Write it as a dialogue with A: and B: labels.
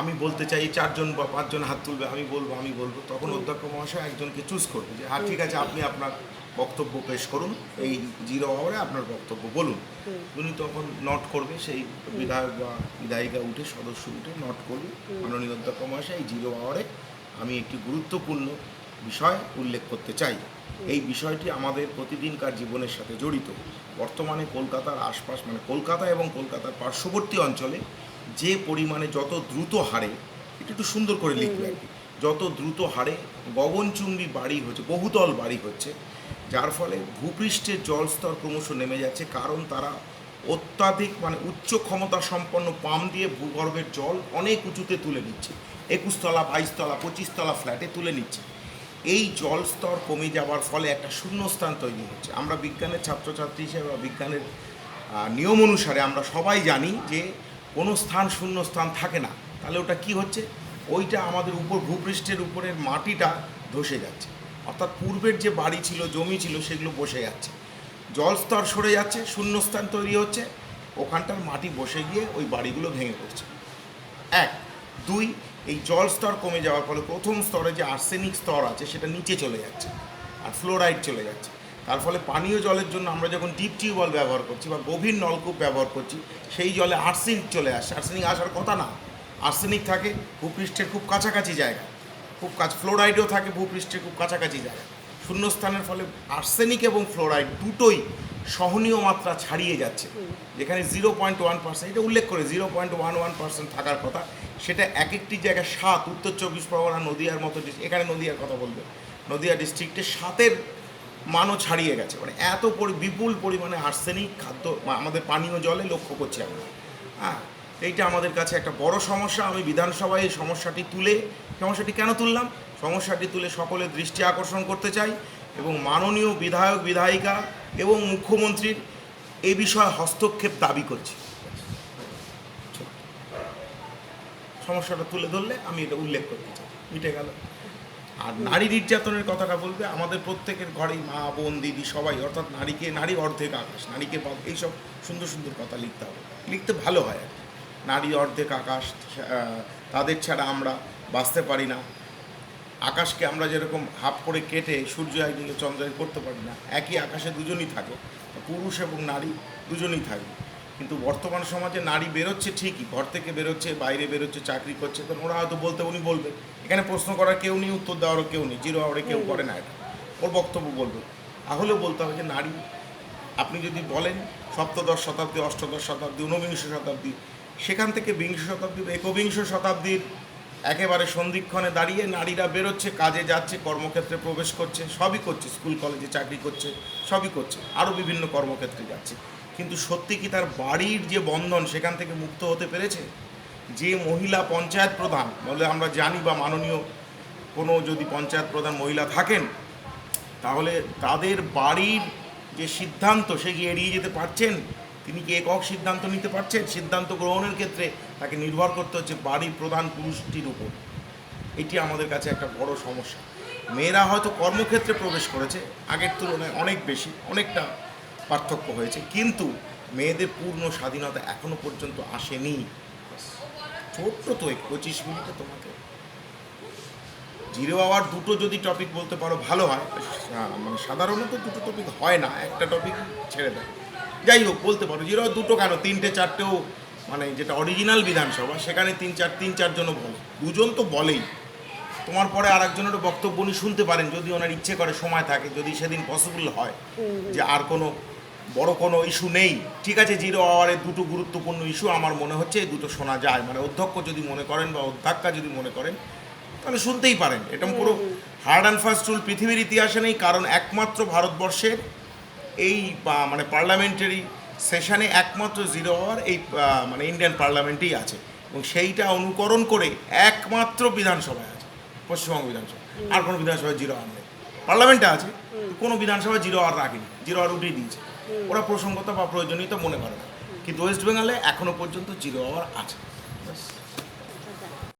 A: আমি বলতে চাই চারজন বা পাঁচজন হাত তুলবে আমি বলব আমি বলব। তখন অধ্যক্ষ মহাশয় একজনকে চুজ করবে যে হ্যাঁ ঠিক আছে আপনি আপনার বক্তব্য পেশ করুন এই জিরো আওয়ারে আপনার বক্তব্য বলুন। উনি তখন নট করবে সেই বিধায়ক বা বিধায়িকা উঠে সদস্য উঠে নট করবে। মাননীয় অধ্যক্ষ মহাশয় এই জিরো আওয়ারে আমি একটি গুরুত্বপূর্ণ বিষয় উল্লেখ করতে চাই। এই বিষয়টি আমাদের প্রতিদিনকার জীবনের সাথে জড়িত। বর্তমানে কলকাতার আশপাশ মানে কলকাতা এবং কলকাতার পার্শ্ববর্তী অঞ্চলে যে পরিমাণে যত দ্রুত হারে এটা একটু সুন্দর করে লিখবে আর কি যত দ্রুত হারে গগনচুম্বী বাড়ি হচ্ছে বহুতল বাড়ি হচ্ছে যার ফলে ভূপৃষ্ঠের জলস্তর ক্রমশ নেমে যাচ্ছে কারণ তারা অত্যাধিক মানে উচ্চ ক্ষমতা সম্পন্ন পাম্প দিয়ে ভূগর্ভের জল অনেক উঁচুতে তুলে নিচ্ছে। একুশতলা বাইশতলা পঁচিশতলা ফ্ল্যাটে তুলে নিচ্ছে। এই জল স্তর কমে যাওয়ার ফলে একটা শূন্যস্থান তৈরি হচ্ছে। আমরা বিজ্ঞানের ছাত্রছাত্রী হিসেবে বা বিজ্ঞানের নিয়ম অনুসারে আমরা সবাই জানি যে কোনো স্থান শূন্য স্থান থাকে না। তাহলে ওটা কি হচ্ছে? ওইটা আমাদের উপর, ভূপৃষ্ঠের উপরের মাটিটা ধসে যাচ্ছে। অর্থাৎ পূর্বের যে বাড়ি ছিল, জমি ছিল, সেগুলো বসে যাচ্ছে। জলস্তর সরে যাচ্ছে, শূন্যস্থান তৈরি হচ্ছে, ওখানটার মাটি বসে গিয়ে ওই বাড়িগুলো ভেঙে পড়ছে। এক। দুই এই জল স্তর কমে যাওয়ার ফলে প্রথম স্তরে যে আর্সেনিক স্তর আছে, সেটা নিচে চলে যাচ্ছে আর ফ্লোরাইড চলে যাচ্ছে। তার ফলে পানীয় জলের জন্য আমরা যখন ডিপ টিউবওয়েল ব্যবহার করছি বা গভীর নলকূপ ব্যবহার করছি, সেই জলে আর্সেনিক চলে আসছে আর্সেনিক আসার কথা না। আর্সেনিক থাকে ভূপৃষ্ঠের খুব কাছাকাছি জায়গা। খুব কাছ, ফ্লোরাইডও থাকে ভূপৃষ্ঠের খুব কাছাকাছি জায়গা। শূন্যস্থানের ফলে আর্সেনিক এবং ফ্লোরাইড দুটোই সহনীয় মাত্রা ছাড়িয়ে যাচ্ছে। যেখানে জিরো পয়েন্ট ওয়ান পার্সেন্ট, এটা উল্লেখ করে zero point one one percent থাকার কথা, সেটা এক একটি জায়গায় সাত, উত্তর চব্বিশ পরগনা, নদীয়ার মতো এখানে নদীয়ার কথা বলবে, নদীয়া ডিস্ট্রিক্টে সাতের মানও ছাড়িয়ে গেছে। মানে এত পরি বিপুল পরিমাণে আর্সেনিক খাদ্য আমাদের পানীয় জলে লক্ষ্য করছি আমরা। হ্যাঁ এইটা আমাদের কাছে একটা বড় সমস্যা। আমি বিধানসভায় এই সমস্যাটি তুলে, সমস্যাটি কেন তুললাম? সমস্যাটি তুলে সকলের দৃষ্টি আকর্ষণ করতে চাই। এবং মাননীয় বিধায়ক, বিধায়িকা এবং মুখ্যমন্ত্রীর এ বিষয়ে হস্তক্ষেপ দাবি করছি। সমস্যাটা তুলে ধরলে আমি এটা উল্লেখ করতে চাই। মিটে গেল। আর নারী নির্যাতনের কথাটা বলবে, আমাদের প্রত্যেকের ঘরেই মা, বোন, দিদি সবাই, অর্থাৎ নারীকে নারী অর্ধেক আকাশ, নারীকে এইসব সুন্দর সুন্দর কথা লিখতে হবে। লিখতে ভালো হয়। নারী অর্ধেক আকাশ তাদের ছাড়া আমরা বাঁচতে পারি না। আকাশকে আমরা যেরকম হাফ করে কেটে সূর্য একদিকে চন্দ্রের করতে পারি না একই আকাশে দুজনই থাকে। পুরুষ এবং নারী দুজনই থাকে। কিন্তু বর্তমান সমাজে নারী বেরোচ্ছে ঠিকই ঘর থেকে বেরোচ্ছে বাইরে বেরোচ্ছে চাকরি করছে তো ওরা হয়তো বলতে উনি বলবে। এখানে প্রশ্ন করার কেউ নেই উত্তর দেওয়ারও কেউ নেই জিরো আওয়ারে কেউ করে না এটা। ওর বক্তব্য বলবে। তাহলেও বলতে হবে যে নারী আপনি যদি বলেন সপ্তদশ শতাব্দী অষ্টদশ শতাব্দী ঊনবিংশ শতাব্দী সেখান থেকে বিংশ শতাব্দী বা একবিংশ শতাব্দীর একেবারে সন্ধিক্ষণে দাঁড়িয়ে নারীরা বেরোচ্ছে, কাজে যাচ্ছে, কর্মক্ষেত্রে প্রবেশ করছে, সবই করছে, স্কুল, কলেজে চাকরি করছে, সবই করছে, আরও বিভিন্ন কর্মক্ষেত্রে যাচ্ছে। কিন্তু সত্যি কি তার বাড়ির যে বন্ধন সেখান থেকে মুক্ত হতে পেরেছে? যে মহিলা পঞ্চায়েত প্রধান, বলে আমরা জানি বা মাননীয় কোনো যদি পঞ্চায়েত প্রধান মহিলা থাকেন, তাহলে তাদের বাড়ির যে সিদ্ধান্ত, সে কি এড়িয়ে যেতে পারছেন? তিনি কি একক সিদ্ধান্ত নিতে পারছেন? সিদ্ধান্ত গ্রহণের ক্ষেত্রে তাকে নির্ভর করতে হচ্ছে বাড়ির প্রধান পুরুষটির উপর। এটি আমাদের কাছে একটা বড় সমস্যা। মেয়েরা হয়তো কর্মক্ষেত্রে প্রবেশ করেছে, আগের তুলনায় অনেক বেশি, অনেকটা পার্থক্য হয়েছে। কিন্তু মেয়েদের পূর্ণ স্বাধীনতা এখনও পর্যন্ত আসেনি। ছোট্ট তো এই পঁচিশ মিনিটে তোমাকে। জিরো আওয়ার দুটো যদি টপিক বলতে পারো, ভালো হয়। মানে সাধারণত দুটো টপিক হয় না, একটা টপিক ছেড়ে দেয়। যাই হোক বলতে পারো জিরো দুটো কেন? তিনটে চারটেও মানে যেটা অরিজিনাল বিধানসভা সেখানে তিন চার তিন চারজনও বলে। দুজন তো বলেই। তোমার পরে আর একজনেরও বক্তব্য উনি শুনতে পারেন যদি ওনার ইচ্ছে করে সময় থাকে যদি সেদিন পসিবল হয় যে আর কোনো বড় কোনো ইস্যু নেই। ঠিক আছে জিরো আওয়ারের দুটো গুরুত্বপূর্ণ ইস্যু আমার মনে হচ্ছে এই দুটো শোনা যায়। মানে অধ্যক্ষ যদি মনে করেন বা অধ্যক্ষা যদি মনে করেন তাহলে শুনতেই পারেন। এটা পুরো হার্ড অ্যান্ড ফাস্ট রুল পৃথিবীর ইতিহাসে নেই কারণ একমাত্র ভারতবর্ষের এই মানে পার্লামেন্টারি সেশনে একমাত্র জিরো আওয়ার এই মানে ইন্ডিয়ান পার্লামেন্টেই আছে। এবং সেইটা অনুকরণ করে একমাত্র বিধানসভায় আছে পশ্চিমবঙ্গ বিধানসভা। আর কোনো বিধানসভায় জিরো আওয়ার নেই। পার্লামেন্টে আছে কোনো বিধানসভায় জিরো আওয়ার রাখেনি জিরো আওয়ার উঠিয়ে দিয়েছে। ওরা প্রসঙ্গতা বা প্রয়োজনীয়তা মনে করে না। কিন্তু ওয়েস্ট বেঙ্গলে এখনও পর্যন্ত জিরো আওয়ার আছে।